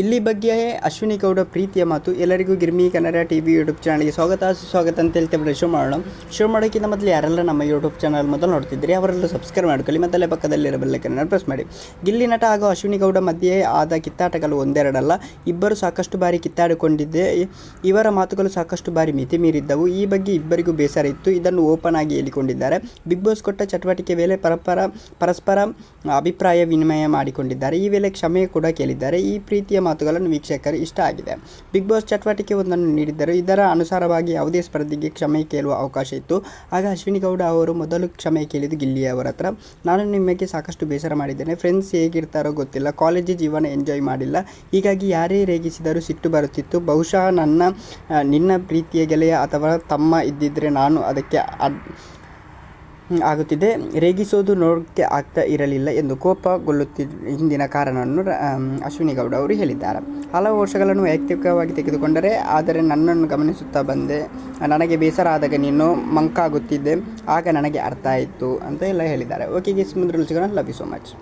ಗಿಲ್ಲಿ ಬಗ್ಗೆ ಅಶ್ವಿನಿ ಗೌಡ ಪ್ರೀತಿಯ ಮಾತು. ಎಲ್ಲರಿಗೂ Girmi Kannada T V YouTube ಚಾನಲ್ಗೆ ಸ್ವಾಗತ. ಸುಸ್ವಾಗತ ಅಂತ ಹೇಳ್ತೇವೆ ಶೋ ಮಾಡೋಣ. ಶೋ ಮಾಡೋಕ್ಕಿಂತ ಮೊದಲು ಯಾರೆಲ್ಲ ನಮ್ಮ ಯೂಟ್ಯೂಬ್ ಚಾನಲ್ ಮೊದಲು ನೋಡ್ತಿದ್ರಿ ಅವರೆಲ್ಲ ಸಬ್ಸ್ಕ್ರೈಬ್ ಮಾಡ್ಕೊಳ್ಳಿ. ಮತ್ತೆ ಪಕ್ಕದಲ್ಲಿರೋ ಬೆಲ್ಲೈಕನ್ನ ಪ್ರೆಸ್ ಮಾಡಿ. ಗಿಲ್ಲಿ ನಟ ಹಾಗೂ ಅಶ್ವಿನಿ ಗೌಡ ಮಧ್ಯೆ ಆದ ಕಿತ್ತಾಟಗಳು ಒಂದೆರಡಲ್ಲ. ಇಬ್ಬರು ಸಾಕಷ್ಟು ಬಾರಿ ಕಿತ್ತಾಡಿಕೊಂಡಿದ್ದೆ. ಇವರ ಮಾತುಗಳು ಸಾಕಷ್ಟು ಬಾರಿ ಮಿತಿ ಮೀರಿದ್ದವು. ಈ ಬಗ್ಗೆ ಇಬ್ಬರಿಗೂ ಬೇಸರ ಇತ್ತು. ಇದನ್ನು ಓಪನ್ ಆಗಿ ಹೇಳಿಕೊಂಡಿದ್ದಾರೆ. ಬಿಗ್ ಬಾಸ್ ಕೊಟ್ಟ ಚಟುವಟಿಕೆ ವೇಳೆ ಪರಸ್ಪರ ಪರಸ್ಪರ ಅಭಿಪ್ರಾಯ ವಿನಿಮಯ ಮಾಡಿಕೊಂಡಿದ್ದಾರೆ. ಈ ವೇಳೆ ಕ್ಷಮೆ ಕೂಡ ಕೇಳಿದ್ದಾರೆ. ಈ ಪ್ರೀತಿಯ ಮಾತುಗಳನ್ನು ವೀಕ್ಷಕರು ಇಷ್ಟ ಆಗಿದೆ. ಬಿಗ್ ಬಾಸ್ ಚಟುವಟಿಕೆ ಒಂದನ್ನು ನೀಡಿದ್ದರು ಇದರ ಅನುಸಾರವಾಗಿ ಯಾವುದೇ ಸ್ಪರ್ಧಿಗೆ ಕ್ಷಮೆ ಕೇಳುವ ಅವಕಾಶ ಇತ್ತು. ಆಗ ಅಶ್ವಿನಿ ಗೌಡ ಅವರು ಮೊದಲು ಕ್ಷಮೆ ಕೇಳಿದ್ದು ಗಿಲ್ಲಿ ಅವರ ಹತ್ರ. ನಾನು ನಿಮಗೆ ಸಾಕಷ್ಟು ಬೇಸರ ಮಾಡಿದ್ದೇನೆ. ಫ್ರೆಂಡ್ಸ್ ಹೇಗಿರ್ತಾರೋ ಗೊತ್ತಿಲ್ಲ. ಕಾಲೇಜು ಜೀವನ ಎಂಜಾಯ್ ಮಾಡಿಲ್ಲ. ಹೀಗಾಗಿ ಯಾರೇ ರೇಗಿಸಿದರೂ ಸಿಟ್ಟು ಬರುತ್ತಿತ್ತು. ಬಹುಶಃ ನನ್ನ ನಿನ್ನ ಪ್ರೀತಿಯ ಗೆಳೆಯ ಅಥವಾ ತಮ್ಮ ಇದ್ದಿದ್ದರೆ ನಾನು ಅದಕ್ಕೆ ಆಗುತ್ತಿದೆ. ರೇಗಿಸೋದು ನೋಡೋಕ್ಕೆ ಆಗ್ತಾ ಇರಲಿಲ್ಲ ಎಂದು ಕೋಪಗೊಳ್ಳುತ್ತಿದ್ದ ಹಿಂದಿನ ಕಾರಣವನ್ನು ಅಶ್ವಿನಿ ಗೌಡ ಅವರು ಹೇಳಿದ್ದಾರೆ. ಹಲವು ವರ್ಷಗಳನ್ನು ವೈಯಕ್ತಿಕವಾಗಿ ತೆಗೆದುಕೊಂಡರೆ, ಆದರೆ ನನ್ನನ್ನು ಗಮನಿಸುತ್ತಾ ಬಂದೆ. ನನಗೆ ಬೇಸರ ಆದಾಗ ನೀನು ಮಂಕಾಗುತ್ತಿದ್ದೆ. ಆಗ ನನಗೆ ಅರ್ಥ ಆಯಿತು ಅಂತ ಎಲ್ಲ ಹೇಳಿದ್ದಾರೆ. ಓಕೆ ಗೀಸ್ ಮುಂದೆ ಸಿಗೋಣ ಲವ್ ಯು ಸೋ ಮಚ್